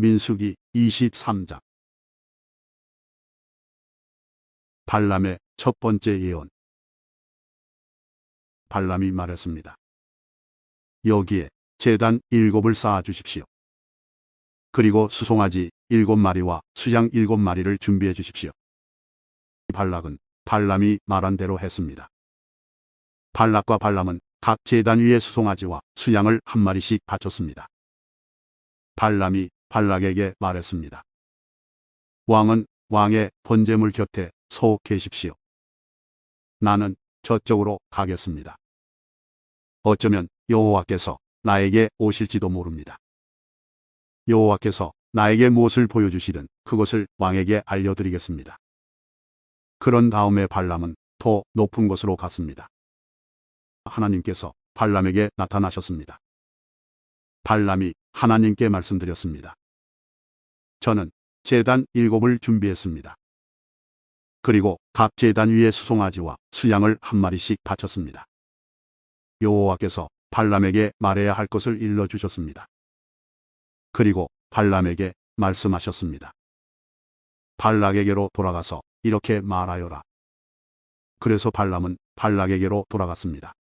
민수기 23장 발람의 첫 번째 예언 발람이 말했습니다. 여기에 재단 일곱을 쌓아 주십시오. 그리고 수송아지 일곱 마리와 수양 일곱 마리를 준비해 주십시오. 발락은 발람이 말한 대로 했습니다. 발락과 발람은 각 재단 위에 수송아지와 수양을 한 마리씩 바쳤습니다. 발람이 발락에게 말했습니다. 왕은 왕의 번제물 곁에 서 계십시오. 나는 저쪽으로 가겠습니다. 어쩌면 여호와께서 나에게 오실지도 모릅니다. 여호와께서 나에게 무엇을 보여주시든 그것을 왕에게 알려드리겠습니다. 그런 다음에 발람은 더 높은 곳으로 갔습니다. 하나님께서 발람에게 나타나셨습니다. 발람이 하나님께 말씀드렸습니다. 저는 재단 일곱을 준비했습니다. 그리고 각 재단 위에 수송아지와 수양을 한 마리씩 바쳤습니다. 여호와께서 발람에게 말해야 할 것을 일러주셨습니다. 그리고 발람에게 말씀하셨습니다. 발락에게로 돌아가서 이렇게 말하여라. 그래서 발람은 발락에게로 돌아갔습니다.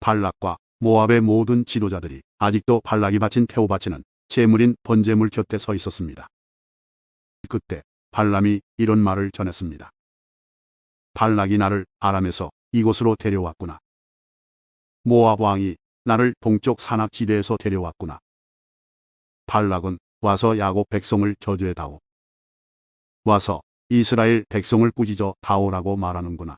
발락과 모압의 모든 지도자들이 아직도 발락이 바친 태우바치는 제물인 번제물 곁에 서 있었습니다. 그때 발람이 이런 말을 전했습니다. 발락이 나를 아람에서 이곳으로 데려왔구나. 모압 왕이 나를 동쪽 산악 지대에서 데려왔구나. 발락은 와서 야곱 백성을 저주해 다오. 와서 이스라엘 백성을 꾸짖어 다오라고 말하는구나.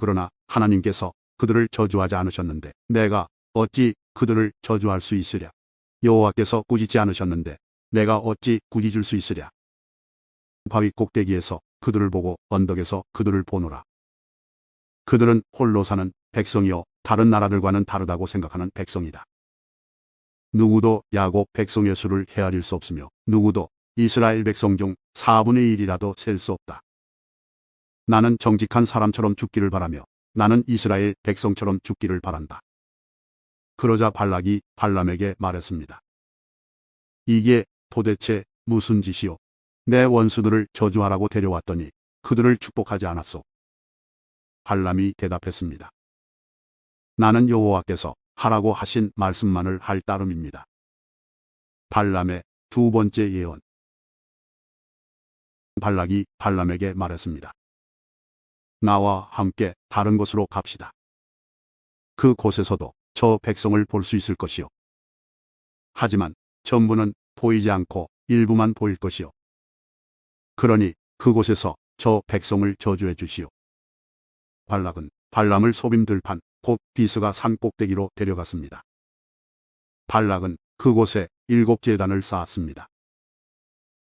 그러나 하나님께서 그들을 저주하지 않으셨는데 내가 어찌 그들을 저주할 수 있으랴. 여호와께서 꾸짖지 않으셨는데 내가 어찌 꾸짖을 수 있으랴. 바위 꼭대기에서 그들을 보고 언덕에서 그들을 보노라. 그들은 홀로 사는 백성이요 다른 나라들과는 다르다고 생각하는 백성이다. 누구도 야곱 백성의 수를 헤아릴 수 없으며 누구도 이스라엘 백성 중 4분의 1이라도 셀 수 없다. 나는 정직한 사람처럼 죽기를 바라며 나는 이스라엘 백성처럼 죽기를 바란다. 그러자 발락이 발람에게 말했습니다. 이게 도대체 무슨 짓이오? 내 원수들을 저주하라고 데려왔더니 그들을 축복하지 않았소. 발람이 대답했습니다. 나는 여호와께서 하라고 하신 말씀만을 할 따름입니다. 발람의 두 번째 예언. 발락이 발람에게 말했습니다. 나와 함께 다른 곳으로 갑시다. 그 곳에서도 저 백성을 볼 수 있을 것이요. 하지만 전부는 보이지 않고 일부만 보일 것이요. 그러니 그곳에서 저 백성을 저주해 주시오. 발락은 발람을 소빔들판 곧 비스가 산 꼭대기로 데려갔습니다. 발락은 그곳에 일곱 재단을 쌓았습니다.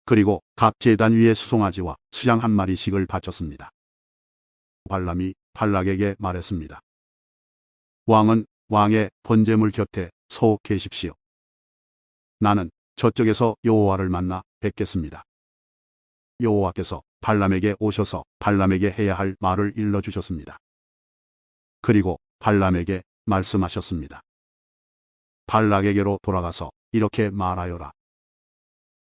그리고 각 재단 위에 수송아지와 수양 한 마리씩을 바쳤습니다. 발람이 발락에게 말했습니다. 왕은 왕의 번제물 곁에 서 계십시오. 나는 저쪽에서 여호와를 만나 뵙겠습니다. 여호와께서 발람에게 오셔서 발람에게 해야 할 말을 일러 주셨습니다. 그리고 발람에게 말씀하셨습니다. 발락에게로 돌아가서 이렇게 말하여라.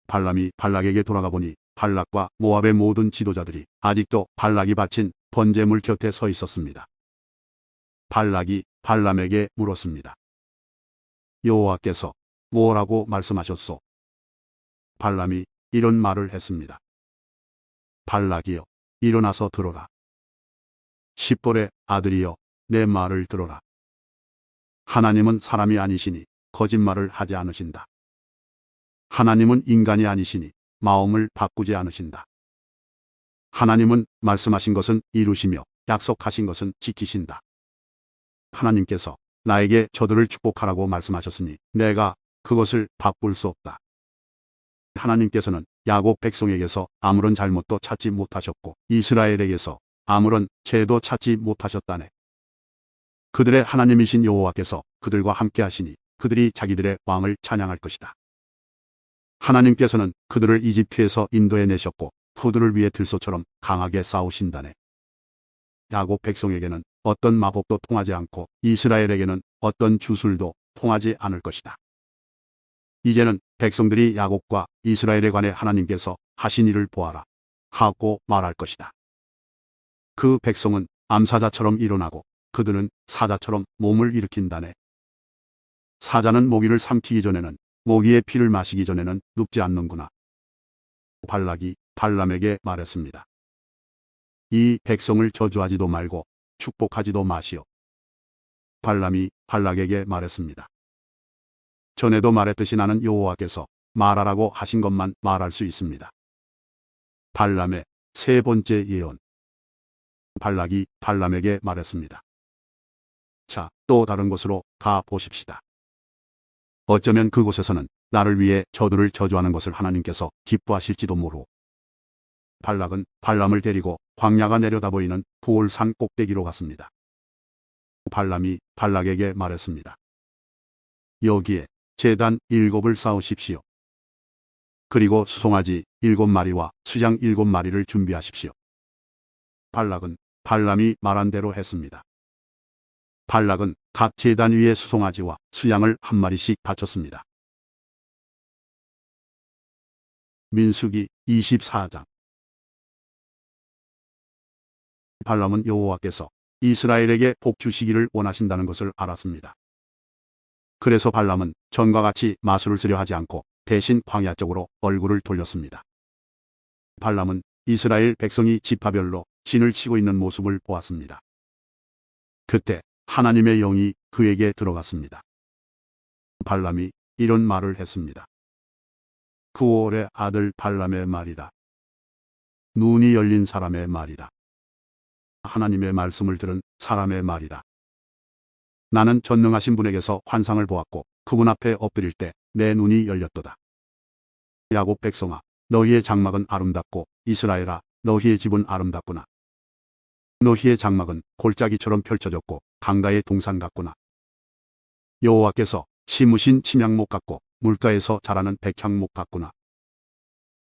발람이 발락에게 돌아가 보니 발락과 모압의 모든 지도자들이 아직도 발락이 바친 번제물 곁에 서 있었습니다. 발락이 발람에게 물었습니다. 여호와께서 뭐라고 말씀하셨소? 발람이 이런 말을 했습니다. 발락이여 일어나서 들어라. 십볼의 아들이여 내 말을 들어라. 하나님은 사람이 아니시니 거짓말을 하지 않으신다. 하나님은 인간이 아니시니 마음을 바꾸지 않으신다. 하나님은 말씀하신 것은 이루시며 약속하신 것은 지키신다. 하나님께서 나에게 저들을 축복하라고 말씀하셨으니 내가 그것을 바꿀 수 없다. 하나님께서는 야곱 백성에게서 아무런 잘못도 찾지 못하셨고 이스라엘에게서 아무런 죄도 찾지 못하셨다네. 그들의 하나님이신 여호와께서 그들과 함께 하시니 그들이 자기들의 왕을 찬양할 것이다. 하나님께서는 그들을 이집트에서 인도해 내셨고 후들을 위해 들소처럼 강하게 싸우신다네. 야곱 백성에게는 어떤 마법도 통하지 않고 이스라엘에게는 어떤 주술도 통하지 않을 것이다. 이제는 백성들이 야곱과 이스라엘에 관해 하나님께서 하신 일을 보아라 하고 말할 것이다. 그 백성은 암사자처럼 일어나고 그들은 사자처럼 몸을 일으킨다네. 사자는 모기를 삼키기 전에는 모기의 피를 마시기 전에는 눕지 않는구나. 발락이 발람에게 말했습니다. 이 백성을 저주하지도 말고 축복하지도 마시오. 발람이 발락에게 말했습니다. 전에도 말했듯이 나는 여호와께서 말하라고 하신 것만 말할 수 있습니다. 발람의 세 번째 예언. 발락이 발람에게 말했습니다. 자, 또 다른 곳으로 가 보십시다. 어쩌면 그곳에서는 나를 위해 저들을 저주하는 것을 하나님께서 기뻐하실지도 모르오. 발락은 발람을 데리고 광야가 내려다 보이는 부올산 꼭대기로 갔습니다. 발람이 발락에게 말했습니다. 여기에 재단 일곱을 쌓으십시오. 그리고 수송아지 일곱 마리와 수장 일곱 마리를 준비하십시오. 발락은 발람이 말한 대로 했습니다. 발락은 각 재단 위에 수송아지와 수양을 한 마리씩 바쳤습니다. 민수기 24장 발람은 여호와께서 이스라엘에게 복 주시기를 원하신다는 것을 알았습니다. 그래서 발람은 전과 같이 마술을 쓰려 하지 않고 대신 광야 쪽으로 얼굴을 돌렸습니다. 발람은 이스라엘 백성이 지파별로 진을 치고 있는 모습을 보았습니다. 그때 하나님의 영이 그에게 들어갔습니다. 발람이 이런 말을 했습니다. 구월의 아들 발람의 말이다. 눈이 열린 사람의 말이다. 하나님의 말씀을 들은 사람의 말이다. 나는 전능하신 분에게서 환상을 보았고 그분 앞에 엎드릴 때 내 눈이 열렸도다. 야곱 백성아, 너희의 장막은 아름답고 이스라엘아, 너희의 집은 아름답구나. 너희의 장막은 골짜기처럼 펼쳐졌고 강가의 동산 같구나. 여호와께서 심으신 침향목 같고 물가에서 자라는 백향목 같구나.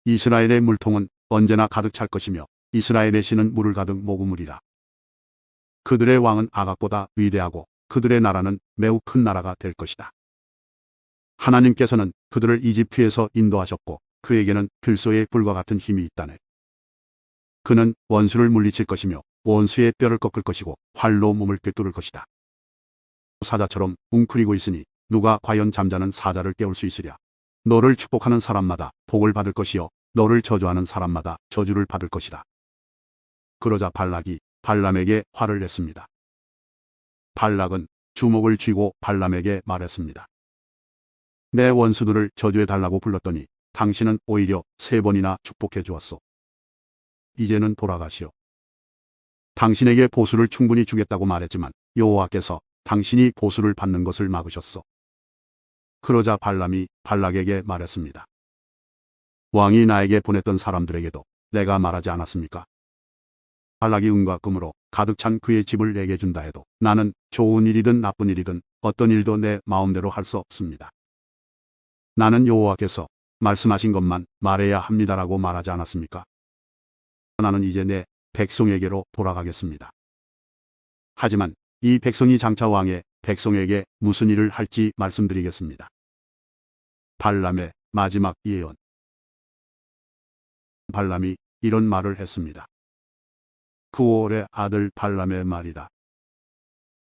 이스라엘의 물통은 언제나 가득 찰 것이며 이스라엘의 신은 물을 가득 모금으리라. 그들의 왕은 아각보다 위대하고 그들의 나라는 매우 큰 나라가 될 것이다. 하나님께서는 그들을 이집트에서 인도하셨고 그에게는 들소의 불과 같은 힘이 있다네. 그는 원수를 물리칠 것이며 원수의 뼈를 꺾을 것이고 활로 몸을 꿰뚫을 것이다. 사자처럼 웅크리고 있으니 누가 과연 잠자는 사자를 깨울 수 있으랴. 너를 축복하는 사람마다 복을 받을 것이요 너를 저주하는 사람마다 저주를 받을 것이다. 그러자 발락이 발람에게 화를 냈습니다. 발락은 주먹을 쥐고 발람에게 말했습니다. 내 원수들을 저주해 달라고 불렀더니 당신은 오히려 세 번이나 축복해 주었소. 이제는 돌아가시오. 당신에게 보수를 충분히 주겠다고 말했지만 여호와께서 당신이 보수를 받는 것을 막으셨소. 그러자 발람이 발락에게 말했습니다. 왕이 나에게 보냈던 사람들에게도 내가 말하지 않았습니까? 발락이 은과 금으로 가득 찬 그의 집을 내게 준다 해도 나는 좋은 일이든 나쁜 일이든 어떤 일도 내 마음대로 할 수 없습니다. 나는 여호와께서 말씀하신 것만 말해야 합니다라고 말하지 않았습니까? 나는 이제 내 백성에게로 돌아가겠습니다. 하지만 이 백성이 장차 왕의 백성에게 무슨 일을 할지 말씀드리겠습니다. 발람의 마지막 예언 발람이 이런 말을 했습니다. 9월의 아들 발람의 말이다.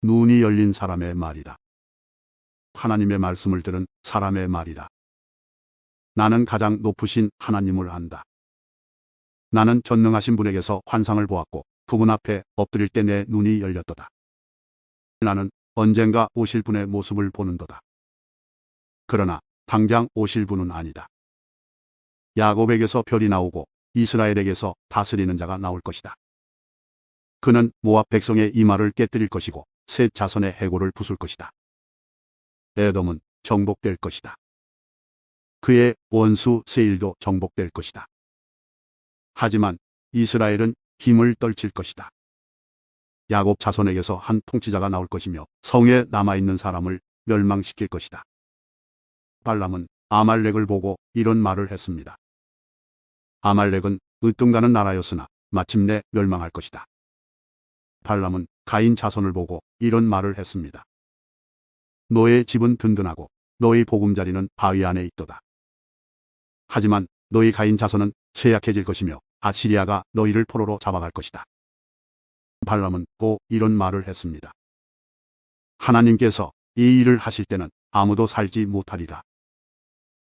눈이 열린 사람의 말이다. 하나님의 말씀을 들은 사람의 말이다. 나는 가장 높으신 하나님을 안다. 나는 전능하신 분에게서 환상을 보았고 그분 앞에 엎드릴 때 내 눈이 열렸도다. 나는 언젠가 오실 분의 모습을 보는도다. 그러나 당장 오실 분은 아니다. 야곱에게서 별이 나오고 이스라엘에게서 다스리는 자가 나올 것이다. 그는 모압 백성의 이마를 깨뜨릴 것이고 셋 자손의 해골을 부술 것이다. 에돔은 정복될 것이다. 그의 원수 세일도 정복될 것이다. 하지만 이스라엘은 힘을 떨칠 것이다. 야곱 자손에게서 한 통치자가 나올 것이며 성에 남아있는 사람을 멸망시킬 것이다. 발람은 아말렉을 보고 이런 말을 했습니다. 아말렉은 으뜸가는 나라였으나 마침내 멸망할 것이다. 발람은 가인 자손을 보고 이런 말을 했습니다. 너의 집은 든든하고 너의 보금자리는 바위 안에 있도다. 하지만 너희 가인 자손은 쇠약해질 것이며 아시리아가 너희를 포로로 잡아갈 것이다. 발람은 또 이런 말을 했습니다. 하나님께서 이 일을 하실 때는 아무도 살지 못하리라.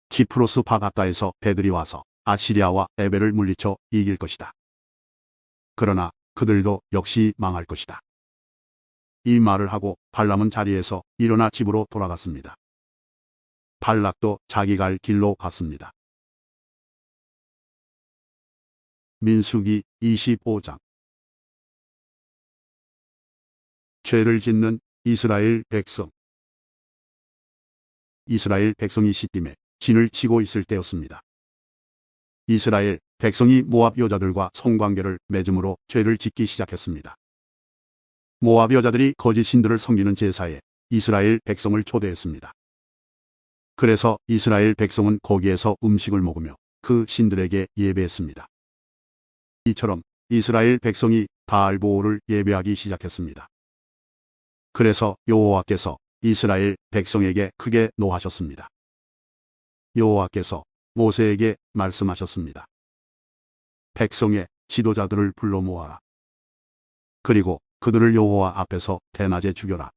키프로스 바닷가에서 배들이 와서 아시리아와 에베를 물리쳐 이길 것이다. 그러나 그들도 역시 망할 것이다. 이 말을 하고 발람은 자리에서 일어나 집으로 돌아갔습니다. 발락도 자기 갈 길로 갔습니다. 민수기 25장 죄를 짓는 이스라엘 백성 이스라엘 백성이 시딤에 진을 치고 있을 때였습니다. 이스라엘 백성이 모압 여자들과 성관계를 맺음으로 죄를 짓기 시작했습니다. 모압 여자들이 거짓 신들을 섬기는 제사에 이스라엘 백성을 초대했습니다. 그래서 이스라엘 백성은 거기에서 음식을 먹으며 그 신들에게 예배했습니다. 이처럼 이스라엘 백성이 바알보오를 예배하기 시작했습니다. 그래서 여호와께서 이스라엘 백성에게 크게 노하셨습니다. 여호와께서 모세에게 말씀하셨습니다. 백성의 지도자들을 불러 모아라. 그리고 그들을 여호와 앞에서 대낮에 죽여라.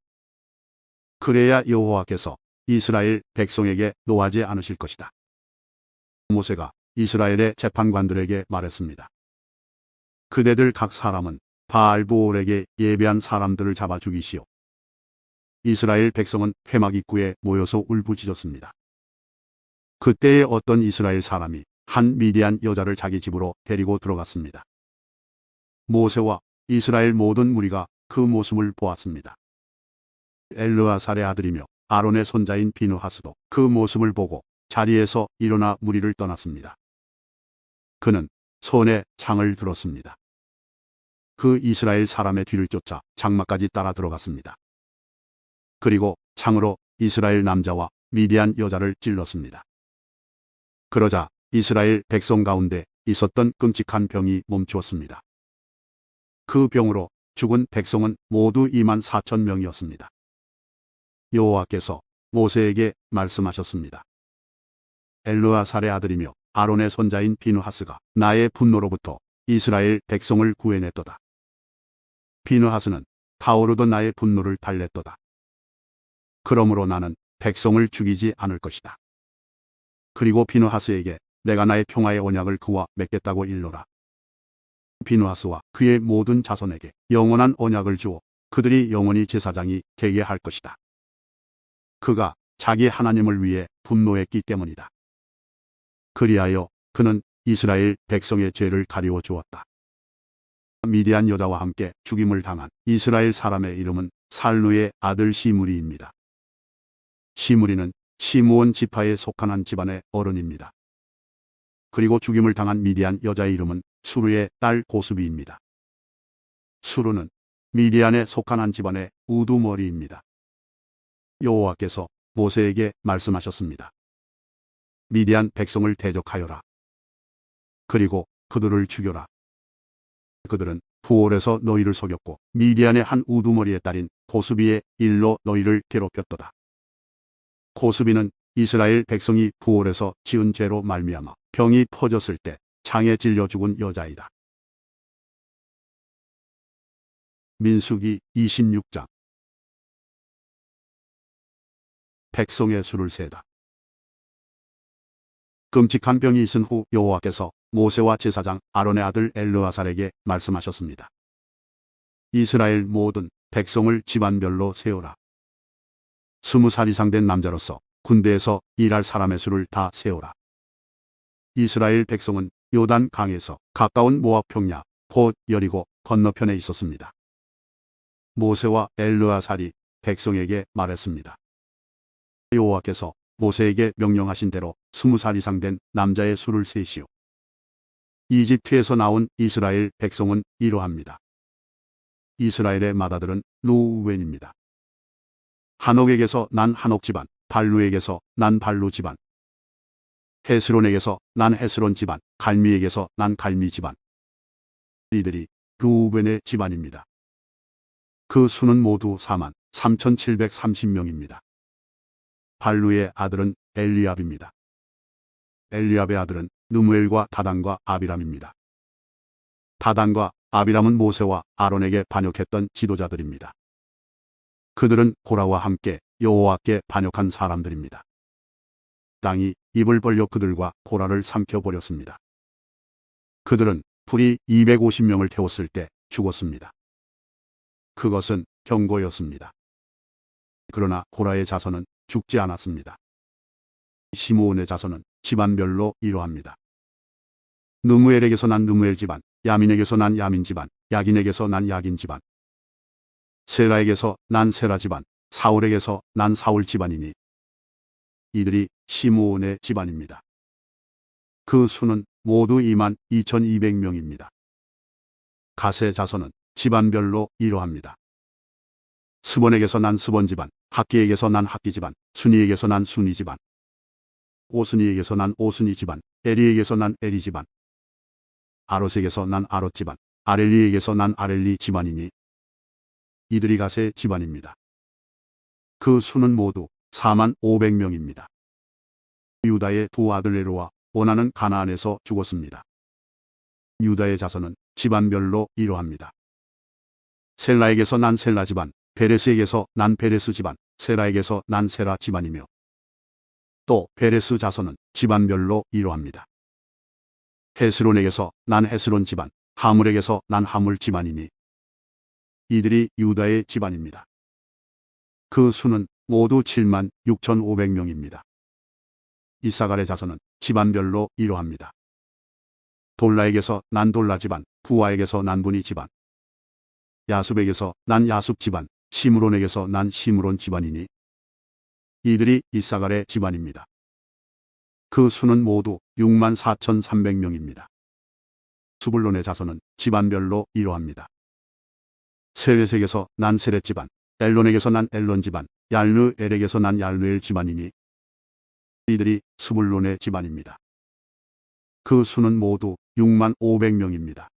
그래야 여호와께서 이스라엘 백성에게 노하지 않으실 것이다. 모세가 이스라엘의 재판관들에게 말했습니다. 그대들 각 사람은 바알보올에게 예배한 사람들을 잡아 죽이시오. 이스라엘 백성은 회막 입구에 모여서 울부짖었습니다. 그때에 어떤 이스라엘 사람이 한 미디안 여자를 자기 집으로 데리고 들어갔습니다. 모세와 이스라엘 모든 무리가 그 모습을 보았습니다. 엘르아살의 아들이며 아론의 손자인 비누하스도 그 모습을 보고 자리에서 일어나 무리를 떠났습니다. 그는 손에 창을 들었습니다. 그 이스라엘 사람의 뒤를 쫓아 장막까지 따라 들어갔습니다. 그리고 창으로 이스라엘 남자와 미디안 여자를 찔렀습니다. 그러자 이스라엘 백성 가운데 있었던 끔찍한 병이 멈추었습니다. 그 병으로 죽은 백성은 모두 2만 4천 명이었습니다. 여호와께서 모세에게 말씀하셨습니다. 엘르아살의 아들이며 아론의 손자인 비누하스가 나의 분노로부터 이스라엘 백성을 구해냈도다. 비누하스는 타오르던 나의 분노를 달랬도다. 그러므로 나는 백성을 죽이지 않을 것이다. 그리고 비누하스에게 내가 나의 평화의 언약을 그와 맺겠다고 일러라. 비누하스와 그의 모든 자손에게 영원한 언약을 주어 그들이 영원히 제사장이 되게 할 것이다. 그가 자기 하나님을 위해 분노했기 때문이다. 그리하여 그는 이스라엘 백성의 죄를 가리워 주었다. 미디안 여자와 함께 죽임을 당한 이스라엘 사람의 이름은 살루의 아들 시무리입니다. 시무리는 시무원 지파에 속한 한 집안의 어른입니다. 그리고 죽임을 당한 미디안 여자의 이름은 수르의 딸 고수비입니다. 수르는 미디안에 속한 한 집안의 우두머리입니다. 여호와께서 모세에게 말씀하셨습니다. 미디안 백성을 대적하여라. 그리고 그들을 죽여라. 그들은 부올에서 너희를 속였고 미디안의 한 우두머리의 딸인 고수비의 일로 너희를 괴롭혔도다. 고수비는 이스라엘 백성이 부올에서 지은 죄로 말미암아 병이 퍼졌을 때 창에 찔려 죽은 여자이다. 민수기 26장 백성의 수를 세다. 끔찍한 병이 있은 후 여호와께서 모세와 제사장 아론의 아들 엘르아살에게 말씀하셨습니다. 이스라엘 모든 백성을 집안별로 세우라. 스무 살 이상 된 남자로서 군대에서 일할 사람의 수를 다 세우라. 이스라엘 백성은 요단 강에서 가까운 모압 평야 곧 여리고 건너편에 있었습니다. 모세와 엘르아살이 백성에게 말했습니다. 여호와께서 모세에게 명령하신 대로 스무 살 이상 된 남자의 수를 세시오. 이집트에서 나온 이스라엘 백성은 이러합니다. 이스라엘의 마다들은 루우웬입니다. 한옥에게서 난 한옥 집안, 발루에게서 난 발루 집안, 헤스론에게서 난 헤스론 집안, 갈미에게서 난 갈미 집안. 이들이 루우벤의 집안입니다. 그 수는 모두 4만 3,730명입니다. 발루의 아들은 엘리압입니다. 엘리압의 아들은 느무엘과 다단과 아비람입니다. 다단과 아비람은 모세와 아론에게 반역했던 지도자들입니다. 그들은 고라와 함께 여호와께 반역한 사람들입니다. 땅이 입을 벌려 그들과 고라를 삼켜버렸습니다. 그들은 불이 250명을 태웠을 때 죽었습니다. 그것은 경고였습니다. 그러나 고라의 자손은 죽지 않았습니다. 시므온의 자손은 집안별로 이러합니다. 느무엘에게서 난 느무엘 집안, 야민에게서 난 야민 집안, 야긴에게서 난 야긴 집안, 세라에게서 난 세라 집안, 사울에게서 난 사울 집안이니 이들이 시므온의 집안입니다. 그 수는 모두 2만 2200명입니다. 가세 자손은 집안별로 이러합니다. 스본에게서 난 스본 집안, 학기에게서 난 학기 집안, 순이에게서 난 순이 집안, 오순이에게서 난 오순이 집안, 에리에게서 난 에리 집안, 아롯에게서 난 아롯 집안, 아렐리에게서 난 아렐리 집안이니 이들이 가세 집안입니다. 그 수는 모두 4만 500명입니다. 유다의 두 아들 레로와 오나는 가나안에서 죽었습니다. 유다의 자손은 집안별로 이러합니다. 셀라에게서 난 셀라 집안, 베레스에게서 난 베레스 집안, 세라에게서 난 세라 집안이며 또 베레스 자손은 집안별로 이러합니다. 헤스론에게서 난 헤스론 집안, 하물에게서 난 하물 집안이니 이들이 유다의 집안입니다. 그 수는 모두 7만 6,500명입니다. 이사갈의 자손은 집안별로 이러합니다. 돌라에게서 난 돌라 집안, 부하에게서 난 분이 집안, 야습에게서 난 야습 집안, 시므론에게서 난 시므론 집안이니 이들이 이사갈의 집안입니다. 그 수는 모두 6만 4,300명입니다. 수불론의 자손은 집안별로 이러합니다. 세레색에서 난 세렛 집안, 엘론에게서 난 엘론 집안, 얄르엘에게서 난 얄르엘 집안이니 이들이 수불론의 집안입니다. 그 수는 모두 6만 500명입니다.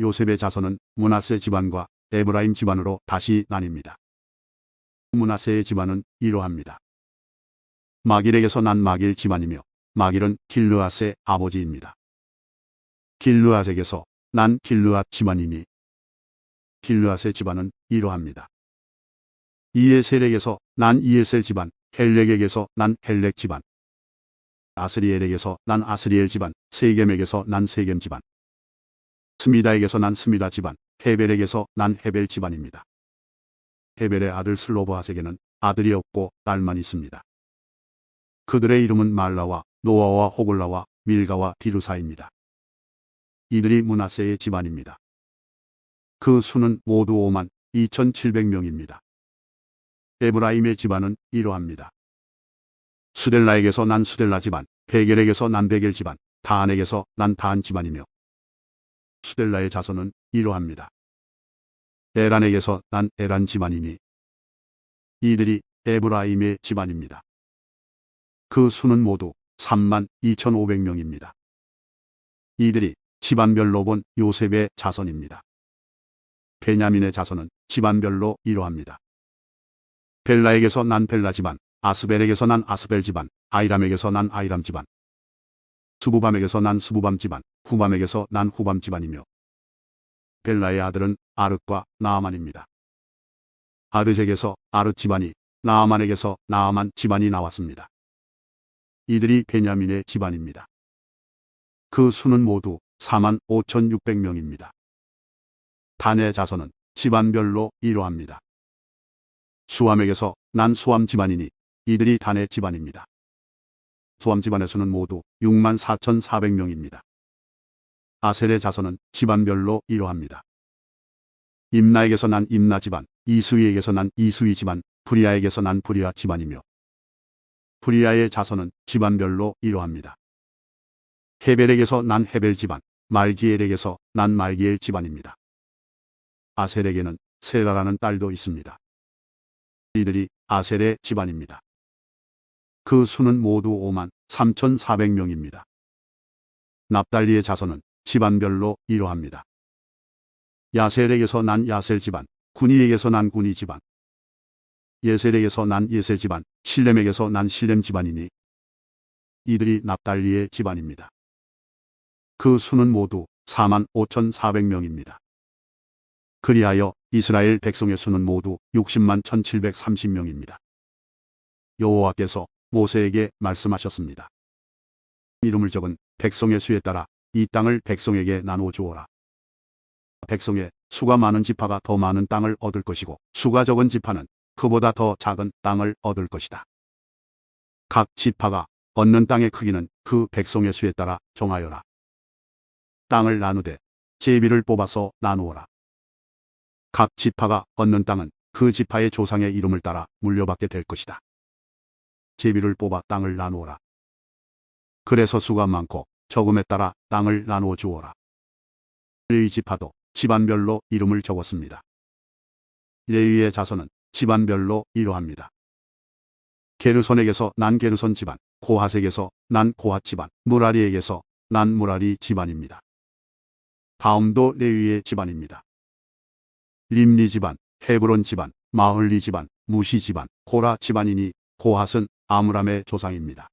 요셉의 자손은 문하세 집안과 에브라임 집안으로 다시 나뉩니다. 문하세의 집안은 이러합니다. 마길에게서 난 마길 집안이며 마길은 길르앗의 아버지입니다. 길르앗에게서 난 길르앗 집안이니 길르앗의 집안은 이러합니다. 이에셀에게서 난 이에셀 집안, 헬렉에게서 난 헬렉 집안, 아스리엘에게서 난 아스리엘 집안, 세겜에게서 난 세겜 집안, 스미다에게서 난 스미다 집안, 헤벨에게서 난 헤벨 집안입니다. 헤벨의 아들 슬로브하세게는 아들이 없고 딸만 있습니다. 그들의 이름은 말라와 노아와 호글라와 밀가와 디루사입니다. 이들이 문하세의 집안입니다. 그 수는 모두 5만 2,700명입니다. 에브라임의 집안은 이러합니다. 수델라에게서 난 수델라 집안, 베겔에게서 난 베겔 집안, 다안에게서 난 다안 집안이며 수델라의 자손은 이러합니다. 에란에게서 난 에란 집안이니 이들이 에브라임의 집안입니다. 그 수는 모두 3만 2,500명입니다. 이들이 집안별로 본 요셉의 자손입니다. 베냐민의 자손은 집안별로 이러합니다. 벨라에게서 난 벨라 집안, 아스벨에게서 난 아스벨 집안, 아이람에게서 난 아이람 집안, 수부밤에게서 난 수부밤 집안, 후밤에게서 난 후밤 집안이며 벨라의 아들은 아르과 나아만입니다. 아르색에서 아르 집안이 나아만에게서 나아만 집안이 나왔습니다. 이들이 베냐민의 집안입니다. 그 수는 모두 4만 5,600명입니다. 단의 자손은 집안별로 이러합니다. 수암에게서 난 수암 집안이니 이들이 단의 집안입니다. 수암 집안의 수는 모두 6만 4,400명입니다. 아셀의 자손은 집안별로 이러합니다. 임나에게서 난 임나 집안, 이수이에게서 난 이수이 집안, 브리아에게서 난 브리아 집안이며 브리아의 자손은 집안별로 이러합니다. 헤벨에게서 난 헤벨 집안, 말기엘에게서 난 말기엘 집안입니다. 아셀에게는 세라라는 딸도 있습니다. 이들이 아셀의 집안입니다. 그 수는 모두 5만 3,400명입니다. 납달리의 자손은 집안별로 이러합니다. 야셀에게서 난 야셀 집안, 군이에게서 난 군이 집안, 예셀에게서 난 예셀 집안, 실렘에게서 난 실렘 집안이니 이들이 납달리의 집안입니다. 그 수는 모두 4만 5,400명입니다. 그리하여 이스라엘 백성의 수는 모두 60만 1,730명입니다. 여호와께서 모세에게 말씀하셨습니다. 이름을 적은 백성의 수에 따라 이 땅을 백성에게 나누어 주어라. 백성의 수가 많은 지파가 더 많은 땅을 얻을 것이고 수가 적은 지파는 그보다 더 작은 땅을 얻을 것이다. 각 지파가 얻는 땅의 크기는 그 백성의 수에 따라 정하여라. 땅을 나누되 제비를 뽑아서 나누어라. 각 지파가 얻는 땅은 그 지파의 조상의 이름을 따라 물려받게 될 것이다. 제비를 뽑아 땅을 나누어라. 그래서 수가 많고 적음에 따라 땅을 나누어 주어라. 레위 지파도 집안별로 이름을 적었습니다. 레위의 자손은 집안별로 이러합니다. 게르손에게서 난 게르손 집안, 고하색에서 난 고하 집안, 무라리에게서 난 무라리 집안입니다. 다음도 레위의 집안입니다. 림리 집안, 헤브론 집안, 마흘리 집안, 무시 집안, 고라 집안이니 고핫은 아므람의 조상입니다.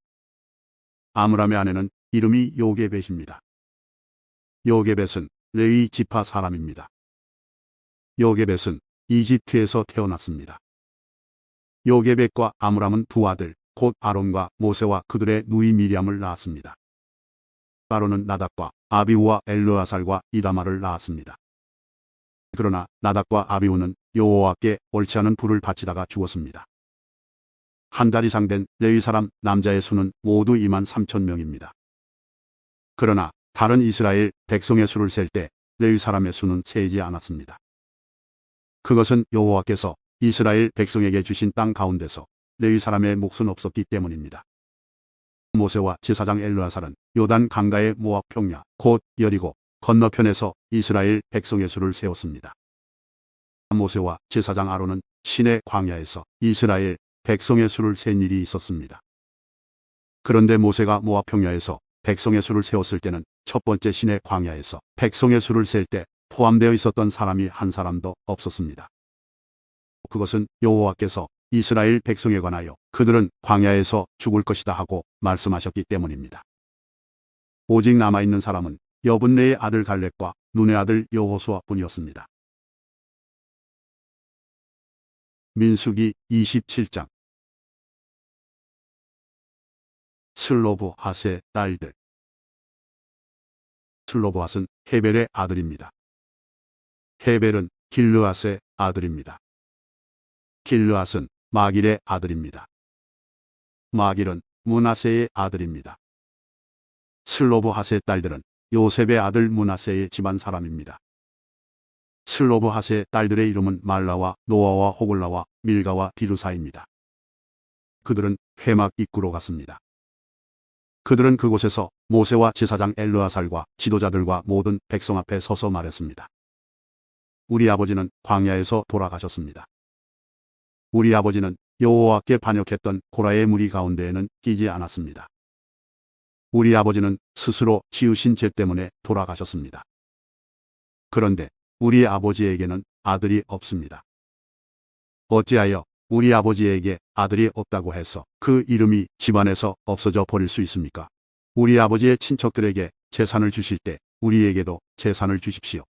아므람의 아내는 이름이 요게벳입니다. 요게벳은 레위 지파 사람입니다. 요게벳은 이집트에서 태어났습니다. 요게벳과 아므람은 두 아들, 곧 아론과 모세와 그들의 누이 미리암을 낳았습니다. 아론은 나답과 아비우와 엘르아살과 이다마를 낳았습니다. 그러나 나답과 아비우는 여호와께 옳지 않은 불을 바치다가 죽었습니다. 한 달 이상 된 레위 사람 남자의 수는 모두 2만 3천 명입니다. 그러나 다른 이스라엘 백성의 수를 셀 때 레위 사람의 수는 세지 않았습니다. 그것은 여호와께서 이스라엘 백성에게 주신 땅 가운데서 레위 사람의 몫은 없었기 때문입니다. 모세와 제사장 엘르아살은 요단 강가의 모압 평야 곧 여리고 건너편에서 이스라엘 백성의 수를 세웠습니다. 모세와 제사장 아론은 신의 광야에서 이스라엘 백성의 수를 센 일이 있었습니다. 그런데 모세가 모압 평야에서 백성의 수를 세웠을 때는 첫 번째 신의 광야에서 백성의 수를 셀 때 포함되어 있었던 사람이 한 사람도 없었습니다. 그것은 여호와께서 이스라엘 백성에 관하여 그들은 광야에서 죽을 것이다 하고 말씀하셨기 때문입니다. 오직 남아있는 사람은 여분네의 아들 갈렙과 눈의 아들 여호수아 뿐이었습니다. 민수기 27장 슬로브 핫의 딸들 슬로브 핫은 헤벨의 아들입니다. 헤벨은 길르앗의 아들입니다. 길르앗은 마길의 아들입니다. 마길은 문하세의 아들입니다. 슬로브 핫의 딸들은 요셉의 아들 문하세의 집안 사람입니다. 슬로브 핫의 딸들의 이름은 말라와 노아와 호글라와 밀가와 디루사입니다. 그들은 회막 입구로 갔습니다. 그들은 그곳에서 모세와 제사장 엘르아살과 지도자들과 모든 백성 앞에 서서 말했습니다. 우리 아버지는 광야에서 돌아가셨습니다. 우리 아버지는 여호와께 반역했던 고라의 무리 가운데에는 끼지 않았습니다. 우리 아버지는 스스로 지으신 죄 때문에 돌아가셨습니다. 그런데 우리 아버지에게는 아들이 없습니다. 어찌하여 우리 아버지에게 아들이 없다고 해서 그 이름이 집안에서 없어져 버릴 수 있습니까? 우리 아버지의 친척들에게 재산을 주실 때 우리에게도 재산을 주십시오.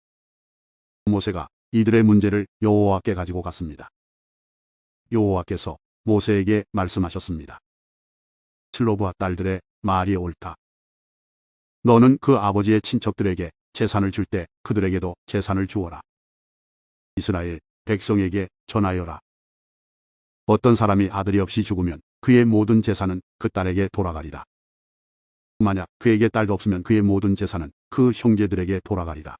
모세가 이들의 문제를 여호와께 가지고 갔습니다. 여호와께서 모세에게 말씀하셨습니다. 슬로브와 딸들의 말이 옳다. 너는 그 아버지의 친척들에게 재산을 줄 때 그들에게도 재산을 주어라. 이스라엘 백성에게 전하여라. 어떤 사람이 아들이 없이 죽으면 그의 모든 재산은 그 딸에게 돌아가리라. 만약 그에게 딸도 없으면 그의 모든 재산은 그 형제들에게 돌아가리라.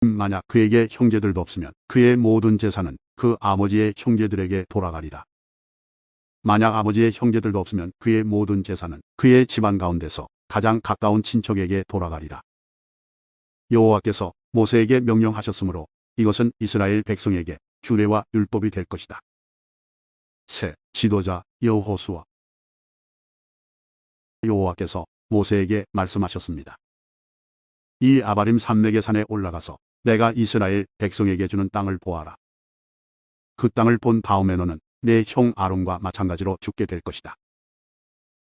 만약 그에게 형제들도 없으면 그의 모든 재산은 그 아버지의 형제들에게 돌아가리라. 만약 아버지의 형제들도 없으면 그의 모든 재산은 그의 집안 가운데서 가장 가까운 친척에게 돌아가리라. 여호와께서 모세에게 명령하셨으므로 이것은 이스라엘 백성에게 규례와 율법이 될 것이다. 새 지도자 여호수아 여호와께서 모세에게 말씀하셨습니다. 이 아바림 산맥의 산에 올라가서 내가 이스라엘 백성에게 주는 땅을 보아라. 그 땅을 본 다음에 너는 내 형 아론과 마찬가지로 죽게 될 것이다.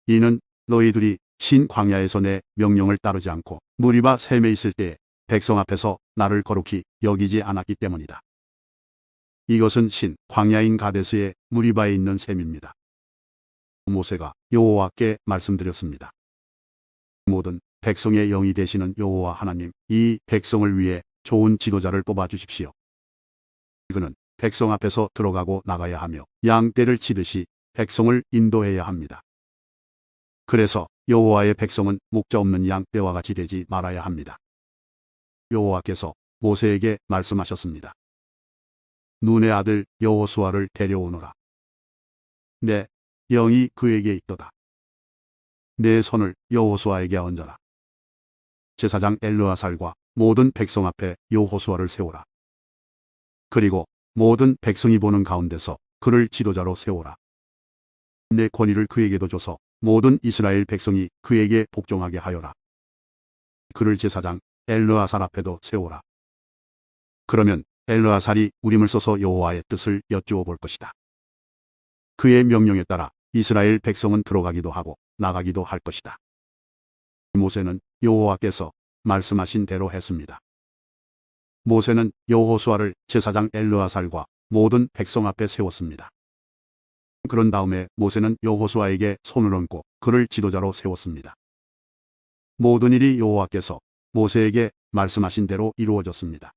이는 너희들이 신 광야에서 내 명령을 따르지 않고 무리바 샘에 있을 때 백성 앞에서 나를 거룩히 여기지 않았기 때문이다. 이것은 신 광야인 가데스의 무리바에 있는 샘입니다. 모세가 여호와께 말씀드렸습니다. 모든 백성의 영이 되시는 여호와 하나님, 이 백성을 위해 좋은 지도자를 뽑아 주십시오. 그는 백성 앞에서 들어가고 나가야 하며 양떼를 치듯이 백성을 인도해야 합니다. 그래서 여호와의 백성은 목자 없는 양떼와 같이 되지 말아야 합니다. 여호와께서 모세에게 말씀하셨습니다. 눈의 아들 여호수아를 데려오너라. 내 영이 그에게 있도다. 내 손을 여호수아에게 얹어라. 제사장 엘르아살과 모든 백성 앞에 여호수아를 세우라. 그리고 모든 백성이 보는 가운데서 그를 지도자로 세우라. 내 권위를 그에게도 줘서 모든 이스라엘 백성이 그에게 복종하게 하여라. 그를 제사장 엘르아살 앞에도 세우라. 그러면 엘르아살이 우림을 써서 여호와의 뜻을 여쭈어 볼 것이다. 그의 명령에 따라 이스라엘 백성은 들어가기도 하고 나가기도 할 것이다. 모세는 여호와께서 말씀하신 대로 했습니다. 모세는 여호수아를 제사장 엘르아살과 모든 백성 앞에 세웠습니다. 그런 다음에 모세는 여호수아에게 손을 얹고 그를 지도자로 세웠습니다. 모든 일이 여호와께서 모세에게 말씀하신 대로 이루어졌습니다.